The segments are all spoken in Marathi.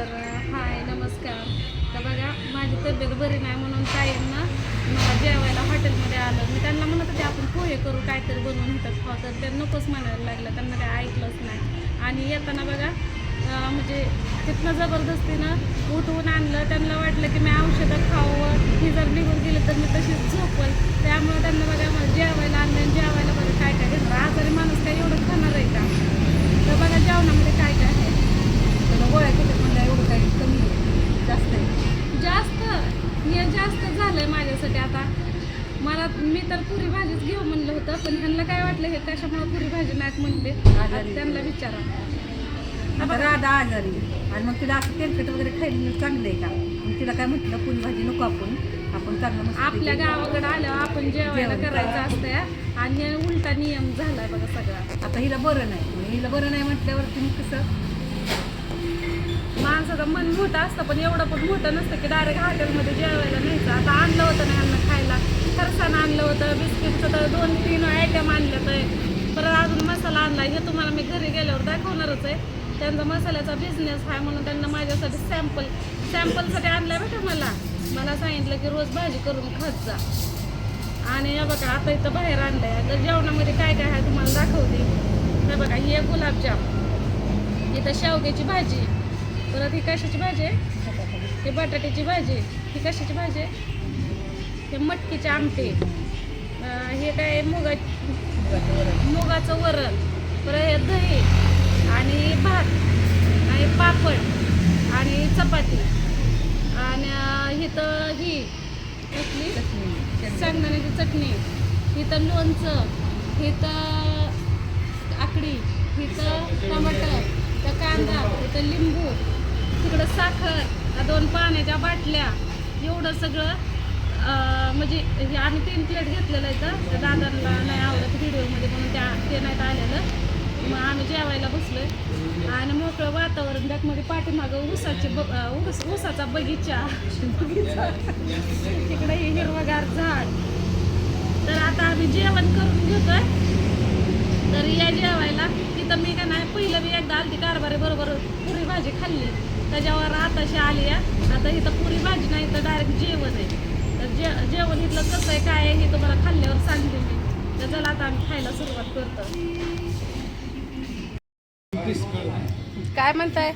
तर हाय नमस्कार. तर बघा माझी तब्येत बरी नाही म्हणून ताईंना मला जेवायला हॉटेलमध्ये आलं. मी त्यांना म्हणत होते आपण पोहे करू काहीतरी बनवून होतात खाऊ. तर ते नकोच म्हणायला लागलं. त्यांना काही ऐकलंच नाही. आणि येताना बघा म्हणजे तिथनं जबरदस्तीनं उठवून आणलं. त्यांना वाटलं की मी औषधं खावं. ही जर निघून गेलं तर मी तशीच झोपल. त्यामुळे त्यांना बघा मला जेवायला आणलं आणि जेवायला बघा काय काय. घेतलं आजारी माणूस काय एवढं खाणार आहे का? तर बघा जेवणामध्ये काय काय आहे? त्याला गोळ्या केल्या काही कमी आहे. जास्त आहे. जास्त? हे जास्त झालंय माझ्यासाठी आता. मला मी तर पुरी भाजीच घेऊ म्हणलं होतं पण ह्यांना काय वाटलं हे कशामुळे पुरी भाजी नाहीत म्हणले? आजारी. त्यांना विचारा. आता राधा आजारी. आणि मग तिला असं तेलकट वगैरे खायला चांगलं आहे का? मग तिला काय म्हटलं पुरी भाजी नको आपण. आपण चांगलं मस्त आपल्या गावाकडे आल्यावर आपण जेवायला जेवण करायचं असतंय. आणि हे उलटा नियम झालाय बघा सगळा. आता हिला बरं नाही. मग हिला बरं नाही म्हटल्यावरती मग कसं माणसाचं मन मोठं असतं पण एवढं पण मोठं नसतं की डायरेक्ट हॉटेलमध्ये जेवायला न्यायचं. आता आणलं होतं ना यांना खायला. फरसाण आणलं होतं बिस्किटचं तर दोन तीन आयटम आणलं तर परत अजून मसाला आणला. हे तुम्हाला मी घरी गेल्यावर दाखवणारच आहे. त्यांचा मसाल्याचा बिझनेस आहे म्हणून त्यांना माझ्यासाठी सॅम्पल सॅम्पलसाठी आणलाय बघा मला? मला सांगितलं की रोज भाजी करून खात जा. आणि या बघा आता इथं बाहेर आणलं आहे तर जेवणामध्ये काय काय आहे तुम्हाला दाखवते. हे बघा ही आहे गुलाबजाम. इथं शेवग्याची भाजी. परत ही कशाची भाजी आहे? ते बटाट्याची भाजी ही कशाची भाजी आहे? हे मटकीचे आमटे हे काय मुगा मुगाचं वरण. परत हे दही आणि भात आणि पापड आणि चपाती. आणि इथं ही कसली सांगण्याची चटणी. इथं लोणचं. इथं आकडी. इथं टमाटर. इथं कांदा. इथं लिंबू. साखर दोन पाण्याच्या बाटल्या एवढं सगळं म्हणजे हे आम्ही तीन प्लेट घेतलेलं आहे तर दादांना नाही आवडत व्हिडिओमध्ये म्हणून त्या ते नाहीत आलेलं. मग आम्ही जेवायला बसलोय. आणि मोकळं वातावरण बॅकमध्ये पाठीमागं ऊसाचे ब अं, ऊस ऊसाचा बगीचा. तिकडे हे हिरवगार झाड. तर आता आम्ही जेवण करून घेतोय. तर या जेवायला. तिथं मी का नाही एकदा आलती कारभारी बरोबर पुरी भाजी खाल्ली. त्याच्यावर आताशी आली आहे. आता इथं पुरी भाजी नाही तर डायरेक्ट जेवण आहे. तर जे जेवण इथलं कसं आहे काय आहे हे तुम्हाला खाल्ल्यावर सांगते मी. तर चला आता आम्ही खायला सुरुवात करतो. काय म्हणताय?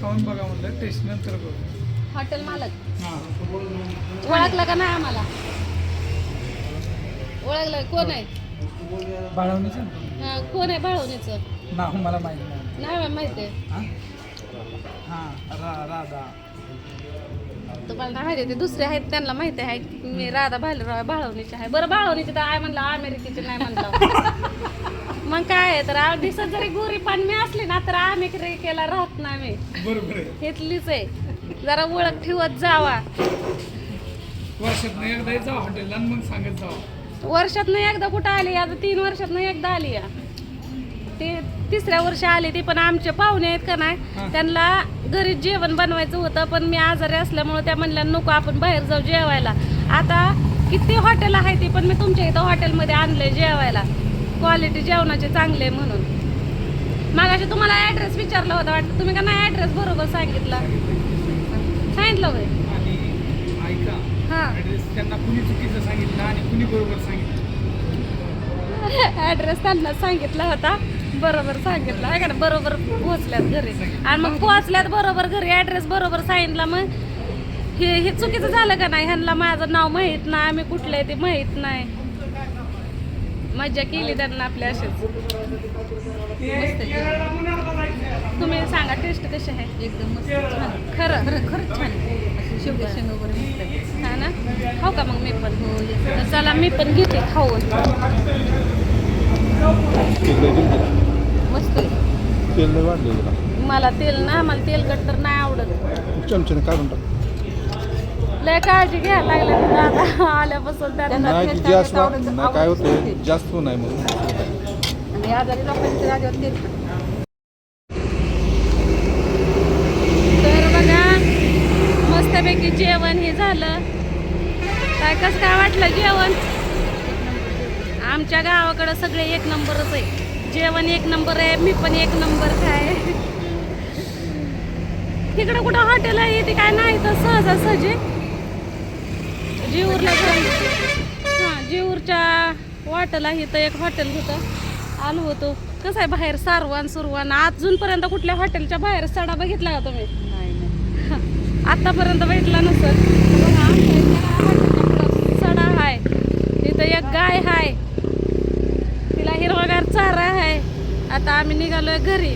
खाऊन बघा म्हटलं टेस्ट नंतर हॉटेल मालक. ओळखलं का नाही आम्हाला? ओळखलं. कोण आहे? बाळवणीचं? हा, कोण आहे बाळवणीचं? नाव मला माहिती नाही. नाही माहिती आहे. हां? हां रा राधा. तुम्हाला नाही माहिती आहे, ते दुसरे आहेत त्यांना माहिती आहे मी राधा भालेराव बाळवणीचे आहे. बरं बाळवणीचे तर आहे म्हणलं अमेरिकेचे नाही म्हणलं. मग काय आहे तर दिसत जरी गोरी पण मी असली ना तर अमेरिकेला राहत नाही मी बरोबर आहे. इथलीच आहे. जरा ओळख ठेवत जावा. वर्षात एकदा जा हॉटेलला आणि मग सांगत जावा वर्षात एकदा कुठं आली आता तीन वर्षात एकदा आली या ते तिसऱ्या वर्षी आली ती पण आमचे पाहुणे आहेत का. नाही त्यांना घरीच जेवण बनवायचं होतं पण मी आजारी असल्यामुळे त्या म्हणल्या नको आपण बाहेर जाऊ जेवायला. आता किती हॉटेल आहे ती पण मी तुमच्या इथं हॉटेलमध्ये आणलंय जेवायला. क्वालिटी जेवणाचे चांगले म्हणून. मागाशी तुम्हाला ॲड्रेस विचारला होता वाटतं तुम्ही का नाही ॲड्रेस बरोबर सांगितला? सांगितलं होय. हां. ॲड्रेस त्यांना सांगितला होता. बरोबर सांगितलं. आहे का ना बरोबर पोहोचल्यात घरी. आणि मग पोहोचल्यात बरोबर घरी. ऍड्रेस बरोबर सांगितला मग. हे हे चुकीचं झालं का नाही? ह्यांना माझं नाव माहीत नाही. आम्ही कुठले ते माहीत नाही. मज्जा केली त्यांना आपल्या अशीच. मस्त आहे. तुम्ही सांगा टेस्ट कशी आहे? एकदम मस्त. छान. खरं. खरं खरंच छान आहे. शेवग्या शेंगा वगैरे मस्त आहे. हा ना? खाऊ का मग मी पण? हो चला मी पण घेते खाऊन. मस्त आहे. तेल लय वाढले जरा. मला तेल ना मला तेलकट तर नाही आवडत. चमच्याने काय म्हणतात लय काळजी घ्यायला लागल्या ते दादा. आल्यापासून त्यांना नाही की जास्त नाही काय होतं नाही. जास्त नाही मग आणि आजारी तर बघा मस्तपैकी जेवण हे झालं. काय कसं काय वाटलं जेवण? आमच्या गावाकडं सगळे एक नंबरच आहे. जेवण एक नंबर आहे मी पण एक नंबर काय इकडं कुठं हॉटेल आहे ते काय नाही तर सहजासहजी जेऊरला हां जेऊरच्या वाटेला इथं एक हॉटेल होतं. आलो होतो. कसं आहे बाहेर सारवान सुरवान. अजूनपर्यंत कुठल्या हॉटेलच्या बाहेर सडा बघितला का तुम्ही? नाही आतापर्यंत भेटला नसल. सडा आहे. इथं एक गाय आहे. चारा आहे. आता आम्ही निघालोय घरी.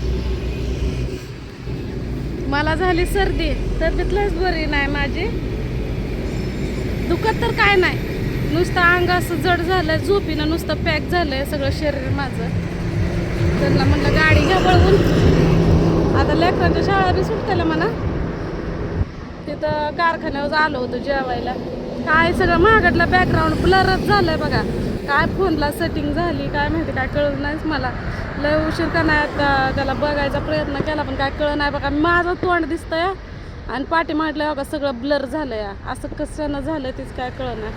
मला झाली सर्दी. तब्येतलाच बरी नाही माझी. दुखत तर काय नाही. नुसतं अंग असं जड झालं झोपीनं नुसतं पॅक झालंय सगळं शरीर माझं. त्यांना म्हणलं गाडी घ्या बळवून आता लेकरांच्या शाळा बी सुटतेला म्हणा. तिथं कारखान्यावर आलो होतो जेवायला. काय सगळं महागडलं बॅकग्राऊंड ब्लरच झालंय बघा. काय फोनला सेटिंग झाली काय माहिती काय कळलं नाहीच मला. लय उशीर का नाही त्याला बघायचा प्रयत्न केला पण काय कळलं नाही बघा. माझं तोंड दिसतंय आणि पाठी म्हटलं बघा सगळं ब्लर झालंय. असं कसं झालं तेच काय कळलं नाही.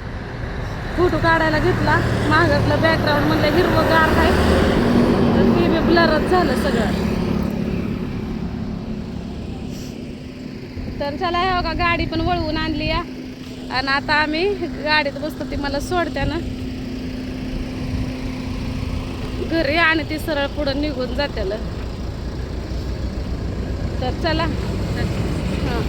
फोटो काढायला घेतला महागडलं बॅकग्राऊंड म्हणलं हिरवंगार आहे तर ते बी ब्लरच झालं सगळं. तर चला हे बघा गाडी पण वळवून आणली या आणि आता आम्ही गाडीत बसतो ती मला सोडत्या ना. घरी आणि ती सरळ पुढं निघून जात्याला. तर चला. हां.